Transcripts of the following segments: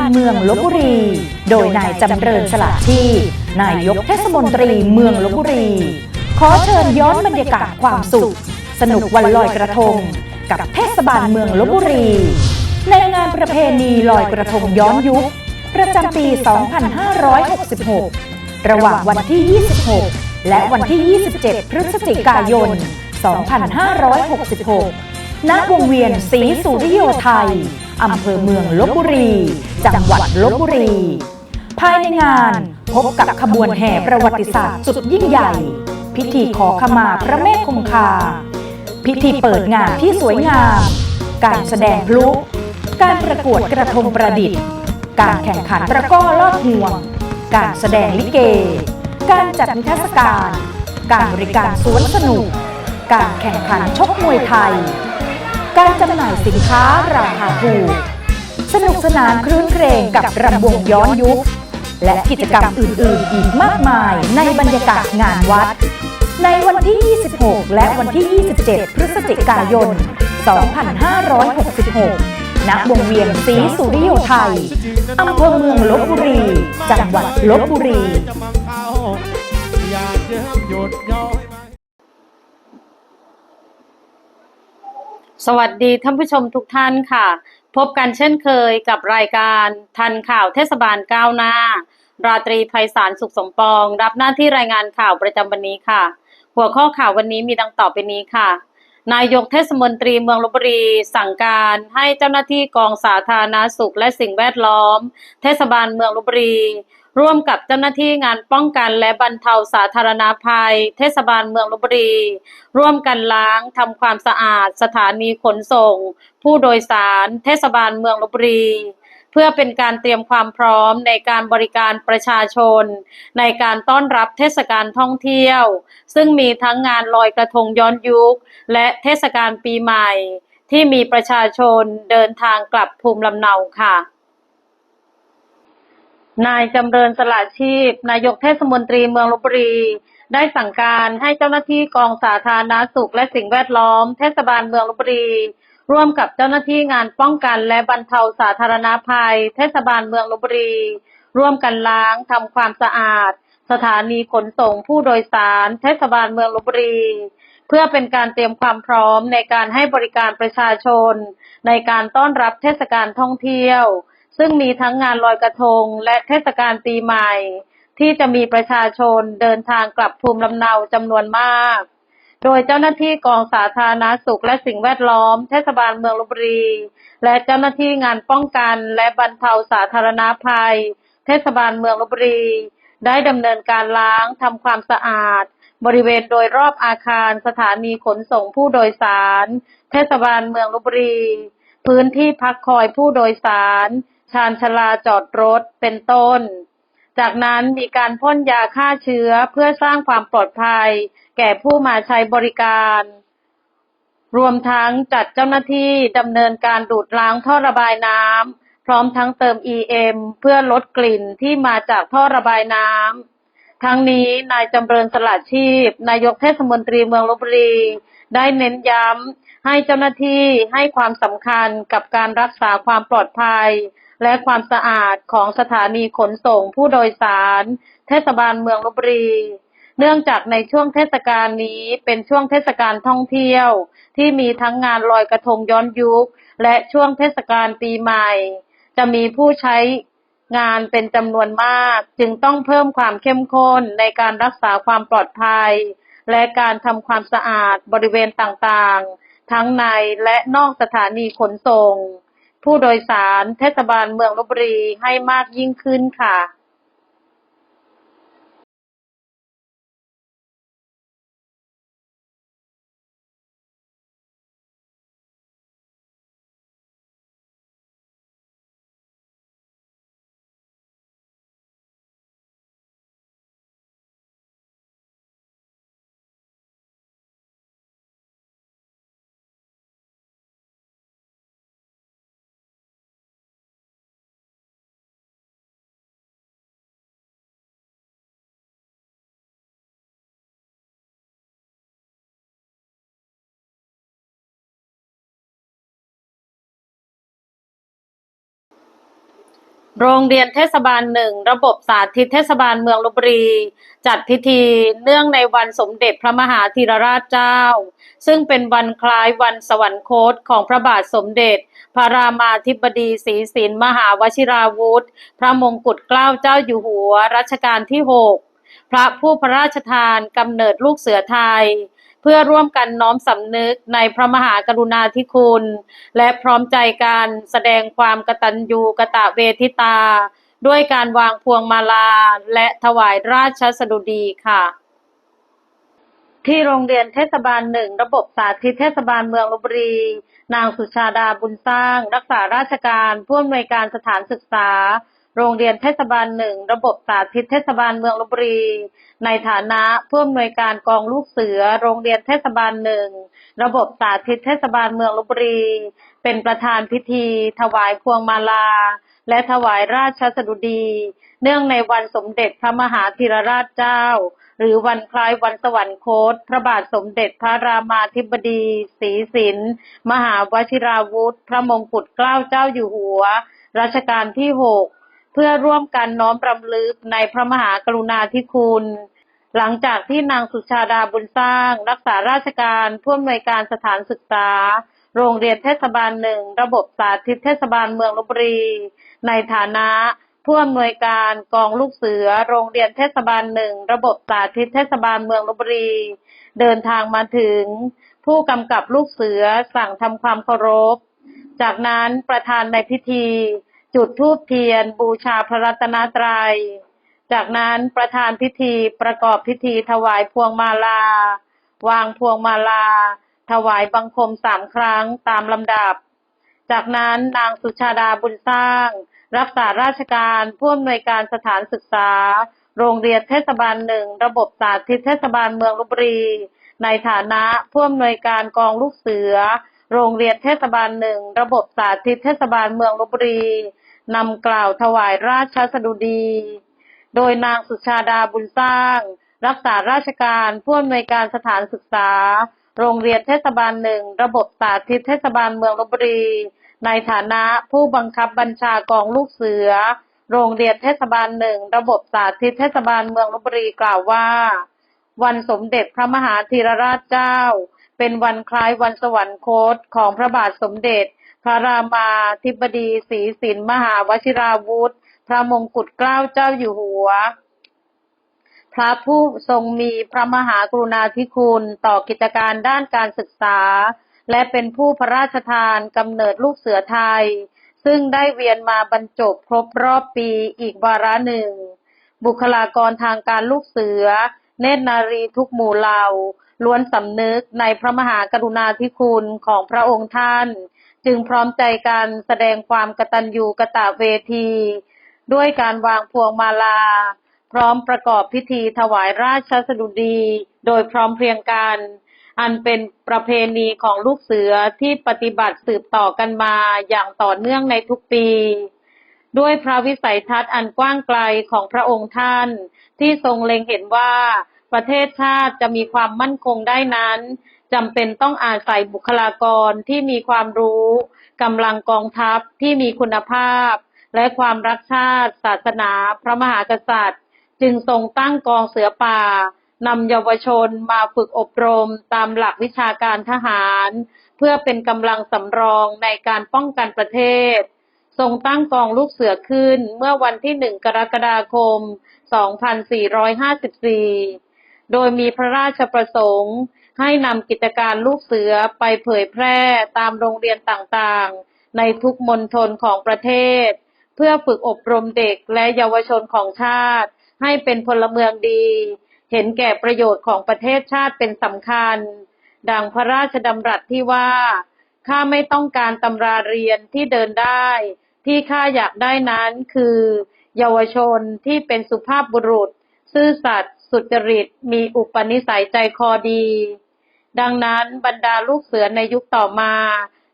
บาลเมืองลบบุรี โดยนายจำเริญสละชีพนายกเทศมนตรีเมืองลบบุรี ขอเชิญย้อนบรรยากาศความสุข สนุกวันลอยกระทง กับเทศบาลเมืองลบบุรี ในงานประเพณีลอยกระทงย้อนยุค ประจำปี 2566 ระหว่างวันที่ 26 และวันที่ 27 พฤศจิกายน 2566 ณ วงเวียนศรีสุริโยไทย อำเภอเมืองลบบุรี จังหวัดลบบุรี ภายในงานพบกับขบวนแห่ประวัติศาสตร์สุดยิ่งใหญ่ พิธีขอขมาพระแม่คงคา พิธีเปิดงานที่สวยงาม การแสดงพลุ การประกวดกระทงประดิษฐ์ การแข่งขันตะกร้อลอดห่วง การแสดงลิเก การจัดนิทรรศการ การบริการสวนสนุก การแข่งขันชกมวยไทย การจำหน่ายสินค้าราคาถูก สนุกสนานครื้นเครงกับรำวงย้อนยุค และกิจกรรมอื่น ๆ อีกมากมายในบรรยากาศงานวัด ในวันที่ 26 และวันที่ 27 พฤศจิกายน 2566 ณ วงเวียนศรีสุริโยไทย อำเภอเมืองลบบุรี จังหวัดลบบุรี สวัสดีท่านผู้ชมทุกท่านค่ะ พบกันเช่นเคยกับรายการทันข่าวเทศบาลก้าวหน้า ราตรีไพศาลสุขสมปอง รับหน้าที่รายงานข่าวประจำวันนี้ค่ะ หัวข้อข่าววันนี้มีดังต่อไปนี้ค่ะ นายกเทศมนตรีเมืองลบบุรี สั่งการให้เจ้าหน้าที่กองสาธารณาสุขและสิ่งแวดล้อม เทศบาลเมืองลบบุรี ร่วมกับเจ้าหน้าที่งานป้องกันและบรรเทาสาธารณภัย เทศบาลเมืองลบบุรี ร่วมกันล้างทำความสะอาด สถานีขนส่ง ผู้โดยสาร เทศบาลเมืองลบบุรีเพื่อเป็นการเตรียมความพร้อมในการบริการประชาชน ในการต้อนรับเทศกาลท่องเที่ยว ซึ่งมีทั้งงานลอยกระทงย้อนยุค และเทศกาลปีใหม่ ที่มีประชาชนเดินทางกลับภูมิลำเนาค่ะ นายจำเริญสละชีพ นายกเทศมนตรีเมืองลบบุรี ได้สั่งการให้เจ้าหน้าที่กองสาธารณาสุขและสิ่งแวดล้อม เทศบาลเมืองลบบุรี ร่วมกับเจ้าหน้าที่งานป้องกันและบรรเทาสาธารณภัย เทศบาลเมืองลบบุรี ร่วมกันล้างทำความสะอาด สถานีขนส่งผู้โดยสาร เทศบาลเมืองลบบุรี เพื่อเป็นการเตรียมความพร้อมในการให้บริการประชาชน ในการต้อนรับเทศกาลท่องเที่ยว ซึ่งมีทั้งงานลอยกระทงและเทศกาลปีใหม่ ที่จะมีประชาชนเดินทางกลับภูมิลำเนาจำนวนมาก โดยเจ้าหน้าที่กองสาธารณาสุขและสิ่งแวดล้อม เทศบาลเมืองลบบุรี และเจ้าหน้าที่งานป้องกันและบรรเทาสาธารณภัย เทศบาลเมืองลบบุรี ได้ดำเนินการล้างทำความสะอาด บริเวณโดยรอบอาคารสถานีขนส่งผู้โดยสาร เทศบาลเมืองลบบุรี พื้นที่พักคอยผู้โดยสาร ชานชลาจอดรถเป็นต้น จากนั้นมีการพ่นยาฆ่าเชื้อเพื่อสร้างความปลอดภัย แก่ผู้มาใช้บริการ รวมทั้งจัดเจ้าหน้าที่ดำเนินการดูดล้างท่อระบายน้ำพร้อมทั้งเติม EM เพื่อลดกลิ่นที่มาจากท่อระบายน้ำทั้งนี้นายจำเริญสละชีพ นายกเทศมนตรีเมืองลบบุรี ได้เน้นย้ำให้เจ้าหน้าที่ให้ความสำคัญกับการรักษาความปลอดภัย และความสะอาดของสถานีขนส่งผู้โดยสาร เทศบาลเมืองลบบุรี เนื่องจากในช่วงเทศกาลนี้เป็นช่วงเทศกาลท่องเที่ยว ที่มีทั้งงานลอยกระทงย้อนยุค และช่วงเทศกาลปีใหม่ จะมีผู้ใช้งานเป็นจำนวนมาก จึงต้องเพิ่มความเข้มข้นในการรักษาความปลอดภัย และการทำความสะอาดบริเวณต่างๆ ทั้งในและนอกสถานีขนส่ง ผู้โดยสารเทศบาลเมืองลบบุรีให้มากยิ่งขึ้นค่ะ โรงเรียนเทศบาลหนึ่งระบบสาธิตเทศบาลเมืองลบบุรี จัดพิธีเนื่องในวันสมเด็จพระมหาธีรราชเจ้า ซึ่งเป็นวันคล้ายวันสวรรคตของพระบาทสมเด็จ พระรามาธิบดีศรีสินมหาวชิราวุธ พระมงกุฎเกล้าเจ้าอยู่หัวรัชกาลที่ 6 พระผู้พระราชทานกำเนิดลูกเสือไทย เพื่อร่วมกันน้อมสำนึกในพระมหากรุณาธิคุณ และพร้อมใจการแสดงความกตัญญูกะตะเวทิตา ด้วยการวางพวงมาลาและถวายราชสดุดีค่ะ ที่โรงเรียนเทศบาลหนึ่งระบบสาธิตเทศบาลเมืองลบบุรี นางสุชาดาบุญสร้าง รักษาราชการผู้อำนวยการสถานศึกษา โรงเรียนเทศบาลหนึ่งระบบสาธิตเทศบาลเมืองลบบุรี ในฐานะผู้อำนวยการกองลูกเสือ โรงเรียนเทศบาลหนึ่งระบบสาธิตเทศบาลเมืองลบบุรี เป็นประธานพิธี ถวายพวงมาลา และถวายราชสดุดี เนื่องในวันสมเด็จพระมหาธีรราชเจ้า หรือวันคล้ายวันสวรรคต พระบาทสมเด็จพระรามาธิบดีศรีสินมหาวชิราวุธ พระมงกุฎเกล้าเจ้าอยู่หัว รัชกาลที่หก เพื่อร่วมกันน้อมรำลึกในพระมหากรุณาธิคุณ หลังจากที่นางสุชาดาบุญสร้าง รักษาราชการผู้อำนวยการสถานศึกษา โรงเรียนเทศบาลหนึ่งระบบสาธิตเทศบาลเมืองลบบุรี ในฐานะผู้อำนวยการกองลูกเสือ โรงเรียนเทศบาลหนึ่งระบบสาธิตเทศบาลเมืองลบบุรี เดินทางมาถึง ผู้กำกับลูกเสือสั่งทำความเคารพ จากนั้นประธานในพิธี จุดธูปเทียน บูชาพระรัตนตรัย จากนั้นประธานพิธีประกอบพิธีถวายพวงมาลา วางพวงมาลา ถวายบังคมสามครั้งตามลำดับ จากนั้นนางสุชาดาบุญสร้าง รักษาราชการผู้อำนวยการสถานศึกษา โรงเรียนเทศบาลหนึ่งระบบสาธิตเทศบาลเมืองลบบุรี ในฐานะผู้อำนวยการกองลูกเสือ โรงเรียนเทศบาลหนึ่งระบบสาธิตเทศบาลเมืองลบบุรี นำกล่าวถวายราชสดุดี โดยนางสุชาดาบุญสร้าง รักษาราชการผู้อำนวยการสถานศึกษา โรงเรียนเทศบาลหนึ่ง ระบบสาธิตเทศบาลเมืองลบบุรี ในฐานะผู้บังคับบัญชากองลูกเสือ โรงเรียนเทศบาลหนึ่ง ระบบสาธิตเทศบาลเมืองลบบุรีกล่าวว่า วันสมเด็จพระมหาธีรราชเจ้า เป็นวันคล้ายวันสวรรคตของพระบาทสมเด็จ พระรามาธิบดีศรีสินมหาวชิราวุธ พระมงกุฎเกล้าเจ้าอยู่หัว พระผู้ทรงมีพระมหากรุณาธิคุณต่อกิจการด้านการศึกษา และเป็นผู้พระราชทานกำเนิดลูกเสือไทย ซึ่งได้เวียนมาบรรจบครบรอบปีอีกวาระหนึ่ง บุคลากรทางการลูกเสือ เนตรนารีทุกหมู่เหล่าล้วนสำนึกในพระมหากรุณาธิคุณของพระองค์ท่าน จึงพร้อมใจกันแสดงความกตัญญูกะตะเวที ด้วยการวางพวงมาลา พร้อมประกอบพิธีถวายราชสดุดี โดยพร้อมเพรียงกัน อันเป็นประเพณีของลูกเสือที่ปฏิบัติสืบต่อกันมาอย่างต่อเนื่องในทุกปี ด้วยพระวิสัยทัศน์อันกว้างไกลของพระองค์ท่าน ที่ทรงเล็งเห็นว่าประเทศชาติจะมีความมั่นคงได้นั้น จำเป็นต้องอาศัยบุคลากรที่มีความรู้กำลังกองทัพที่มีคุณภาพ และความรักชาติ ศาสนา พระมหากษัตริย์ จึงทรงตั้งกองเสือป่านำเยาวชนมาฝึกอบรมตามหลักวิชาการทหาร เพื่อเป็นกำลังสำรองในการป้องกันประเทศ ทรงตั้งกองลูกเสือขึ้นเมื่อวันที่1กรกฎาคม 2454 โดยมีพระราชประสงค์ ให้นำกิจการลูกเสือไปเผยแพร่ตามโรงเรียนต่างๆ ในทุกมณฑลของประเทศ เพื่อฝึกอบรมเด็กและเยาวชนของชาติ ให้เป็นพลเมืองดี เห็นแก่ประโยชน์ของประเทศชาติเป็นสำคัญ ดังพระราชดำรัสที่ว่าข้าไม่ต้องการตำราเรียนที่เดินได้ ที่ข้าอยากได้นั้นคือ เยาวชนที่เป็นสุภาพบุรุษ ซื่อสัตย์สุจริต มีอุปนิสัยใจคอดี ดังนั้นบรรดาลูกเสือในยุคต่อมา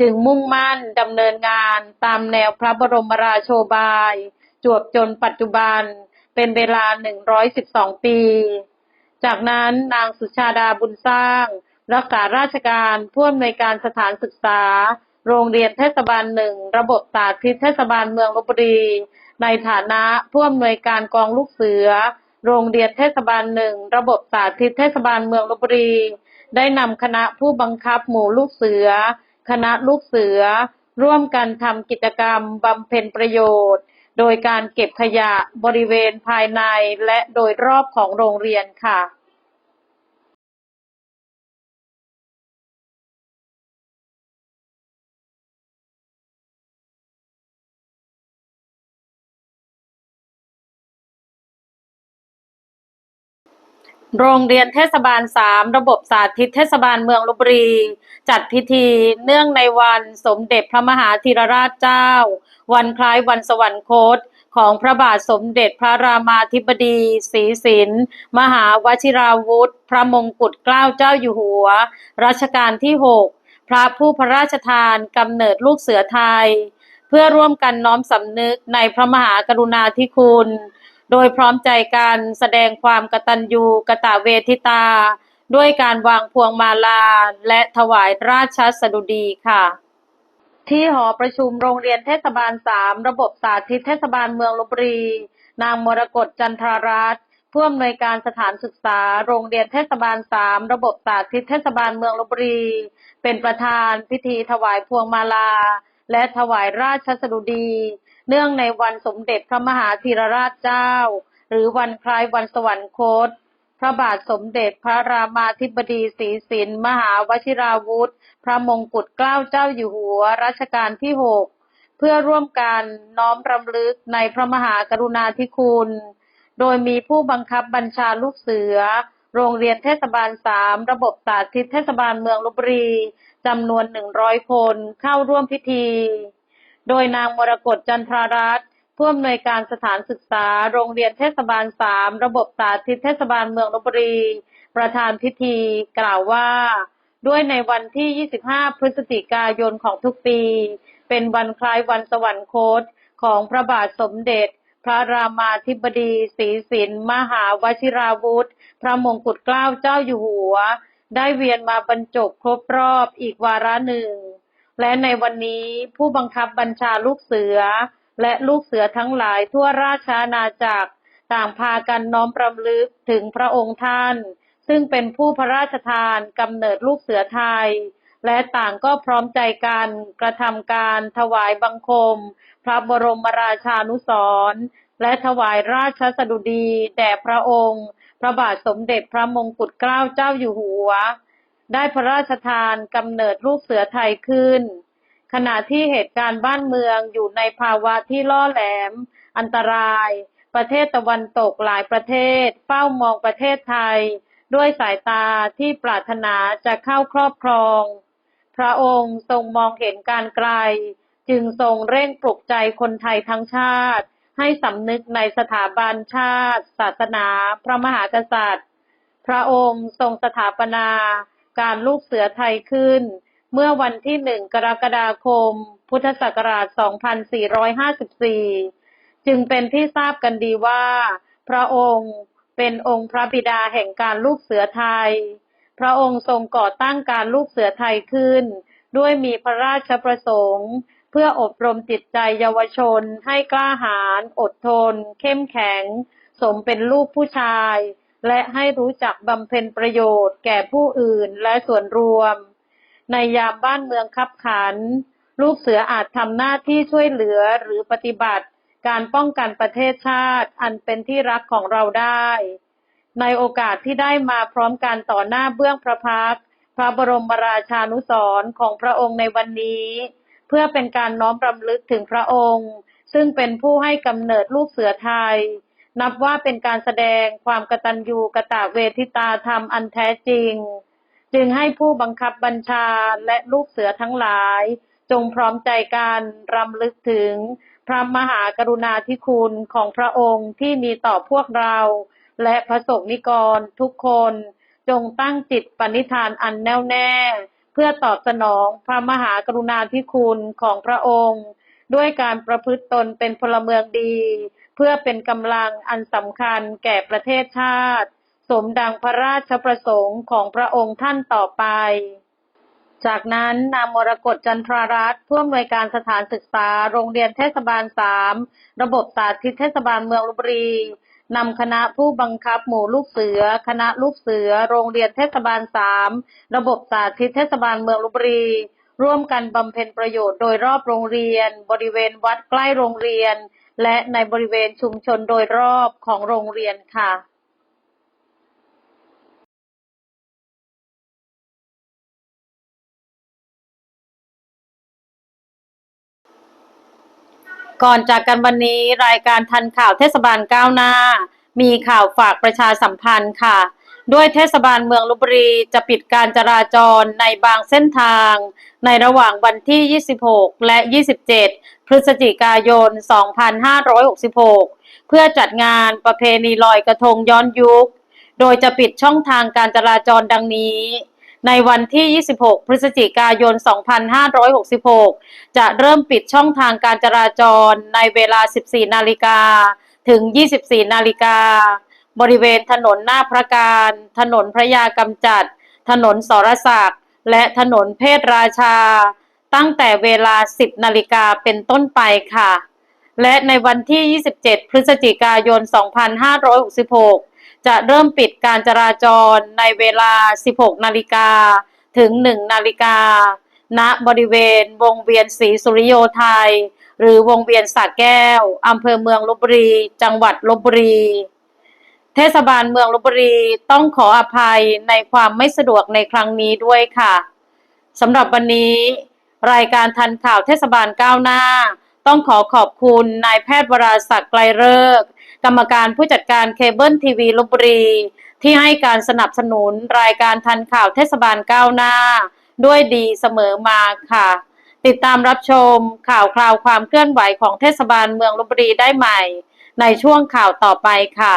จึงมุ่งมั่นดำเนินงานตามแนวพระบรมราโชบาย จวบจนปัจจุบันเป็นเวลา 112 ปี จากนั้นนางสุชาดาบุญสร้าง รักษาราชการผู้อำนวยการสถานศึกษา โรงเรียนเทศบาลหนึ่งระบบสาธิตเทศบาลเมืองลบบุรี ในฐานะผู้อำนวยการกองลูกเสือ โรงเรียนเทศบาลหนึ่งระบบสาธิตเทศบาลเมืองลบบุรี ได้นำคณะผู้บังคับหมู่ลูกเสือ คณะลูกเสือ ร่วมกันทำกิจกรรมบำเพ็ญประโยชน์ โดยการเก็บขยะบริเวณภายในและโดยรอบของโรงเรียนค่ะ โรงเรียนเทศบาลสามระบบสาธิตเทศบาลเมืองลบบุรี จัดพิธีเนื่องในวันสมเด็จพระมหาธีรราชเจ้า วันคล้ายวันสวรรคต ของพระบาทสมเด็จพระรามาธิบดีศรีสินมหาวชิราวุธ พระมงกุฎเกล้าเจ้าอยู่หัว รัชกาลที่ 6 พระผู้พระราชทานกำเนิดลูกเสือไทย เพื่อร่วมกันน้อมสำนึกในพระมหากรุณาธิคุณ โดยพร้อมใจกันแสดงความกตัญญูกตเวทิตา ด้วยการวางพวงมาลาและถวายราชสดุดีค่ะ ที่หอประชุมโรงเรียนเทศบาลสามระบบสาธิตเทศบาลเมืองลบบุรี นางมรกตจันทรารัตน์ผู้อำนวยการสถานศึกษา โรงเรียนเทศบาลสามระบบสาธิตเทศบาลเมืองลบบุรี เป็นประธานพิธีถวายพวงมาลา และถวายราชสดุดี เนื่องในวันสมเด็จพระมหาธีรราชเจ้า หรือวันคล้ายวันสวรรคต พระบาทสมเด็จพระรามาธิบดีศรีสินมหาวชิราวุธ พระมงกุฎเกล้าเจ้าอยู่หัวรัชกาลที่6เพื่อร่วมกันน้อมรำลึกในพระมหากรุณาธิคุณ โดยมีผู้บังคับบัญชาลูกเสือ โรงเรียนเทศบาลสามระบบสาธิตเทศบาลเมืองลบบุรีจำนวน100คนเข้าร่วมพิธี โดยนางมรกตจันทรารัตน์ผู้อำนวยการสถานศึกษา โรงเรียนเทศบาลสามระบบสาธิตเทศบาลเมืองลบบุรี ประธานพิธีกล่าวว่า ด้วยในวันที่ 25 พฤศจิกายนของทุกปี เป็นวันคล้ายวันสวรรคตของพระบาทสมเด็จ พระรามาธิบดีศรีสินมหาวชิราวุธ พระมงกุฎเกล้าเจ้าอยู่หัว ได้เวียนมาบรรจบครบรอบอีกวาระหนึ่ง และในวันนี้ผู้บังคับบัญชาลูกเสือ และลูกเสือทั้งหลายทั่วราชอาณาจักรต่างพากันน้อมปรำลึกถึงพระองค์ท่าน ซึ่งเป็นผู้พระราชทานกำเนิดลูกเสือไทย และต่างก็พร้อมใจกันกระทำการถวายบังคม พระบรมราชานุสรณ์และถวายราชสดุดีแด่พระองค์ พระบาทสมเด็จพระมงกุฎเกล้าเจ้าอยู่หัว ได้พระราชทานกำเนิดลูกเสือไทยขึ้น ขณะที่เหตุการณ์บ้านเมืองอยู่ในภาวะที่ล่อแหลม อันตราย ประเทศตะวันตกหลายประเทศ เฝ้ามองประเทศไทย ด้วยสายตาที่ปรารถนาจะเข้าครอบครอง พระองค์ทรงมองเห็นการไกล จึงทรงเร่งปลุกใจคนไทยทั้งชาติ ให้สำนึกในสถาบันชาติ ศาสนา พระมหากษัตริย์ พระองค์ทรงสถาปนา การลูกเสือไทยขึ้น เมื่อวันที่หนึ่งกรกฎาคม พุทธศักราช 2454 จึงเป็นที่ทราบกันดีว่า พระองค์เป็นองค์พระบิดาแห่งการลูกเสือไทย พระองค์ทรงก่อตั้งการลูกเสือไทยขึ้น ด้วยมีพระราชประสงค์ เพื่ออบรมจิตใจเยาวชน ให้กล้าหาญอดทน เข้มแข็ง สมเป็นลูกผู้ชาย และให้รู้จักบำเพ็ญประโยชน์แก่ผู้อื่นและส่วนรวม ในยามบ้านเมืองคับขัน ลูกเสืออาจทำหน้าที่ช่วยเหลือหรือปฏิบัติ การป้องกันประเทศชาติอันเป็นที่รักของเราได้ ในโอกาสที่ได้มาพร้อมกันต่อหน้าเบื้องพระพักพระบรมราชานุสรของพระองค์ในวันนี้ เพื่อเป็นการน้อมรำลึกถึงพระองค์ ซึ่งเป็นผู้ให้กำเนิดลูกเสือไทย นับว่าเป็นการแสดงความกตัญญูกตเวทิตาธรรมอันแท้จริง จึงให้ผู้บังคับบัญชาและลูกเสือทั้งหลาย จงพร้อมใจกันรำลึกถึงพระมหากรุณาธิคุณของพระองค์ที่มีต่อพวกเรา และพระสงฆ์นิกรทุกคน จงตั้งจิตปณิธานอันแน่วแน่ เพื่อตอบสนองพระมหากรุณาธิคุณของพระองค์ ด้วยการประพฤติตนเป็นพลเมืองดี เพื่อเป็นกำลังอันสำคัญแก่ประเทศชาติ สมดังพระราชประสงค์ของพระองค์ท่านต่อไป จากนั้นนางมรกตจันทรารัตน์ผู้อำนวยการสถานศึกษาโรงเรียนเทศบาลสามระบบสาธิตเทศบาลเมืองลบบุรีนำคณะผู้บังคับหมู่ลูกเสือ คณะลูกเสือ โรงเรียนเทศบาลสามระบบสาธิตเทศบาลเมืองลบบุรี ร่วมกันบำเพ็ญประโยชน์โดยรอบโรงเรียน บริเวณวัดใกล้โรงเรียน และในบริเวณชุมชนโดยรอบของโรงเรียนค่ะก่อนจากกันวันนี้รายการทันข่าวเทศบาลก้าวหน้า มีข่าวฝากประชาสัมพันธ์ค่ะ ด้วยเทศบาลเมืองลบบุรีจะปิดการจราจรในบางเส้นทาง ในระหว่างวันที่ 26 และ 27 พฤศจิกายน 2566 เพื่อจัดงานประเพณีลอยกระทงย้อนยุค โดยจะปิดช่องทางการจราจรดังนี้ ในวันที่ 26 พฤศจิกายน 2566 จะเริ่มปิดช่องทางการจราจรในเวลา 14 นาฬิกาถึง 24 นาฬิกา บริเวณถนนหน้าพระการ ถนนพระยากำจัด ถนนสรศักดิ์และถนนเพศราชา ตั้งแต่เวลา 10 นาฬิกาเป็นต้นไปค่ะ และในวันที่ 27 พฤศจิกายน 2566 จะเริ่มปิดการจราจรในเวลา 16 นาฬิกาถึง 1 นาฬิกา ณ บริเวณวงเวียนศรีสุริโยไทย หรือวงเวียนสระแก้ว อำเภอเมืองลบบุรี จังหวัดลบบุรี เทศบาลเมืองลบบุรีต้องขออภัยในความไม่สะดวกในครั้งนี้ด้วยค่ะสำหรับวันนี้ รายการทันข่าวเทศบาลก้าวหน้า ต้องขอขอบคุณนายแพทย์วราศักดิ์ไกลเลิกกรรมการผู้จัดการเคเบิลทีวีลบบุรี ที่ให้การสนับสนุนรายการทันข่าวเทศบาลก้าวหน้า ด้วยดีเสมอมาค่ะ ติดตามรับชมข่าวคราวความเคลื่อนไหวของเทศบาลเมืองลบบุรีได้ใหม่ ในช่วงข่าวต่อไปค่ะ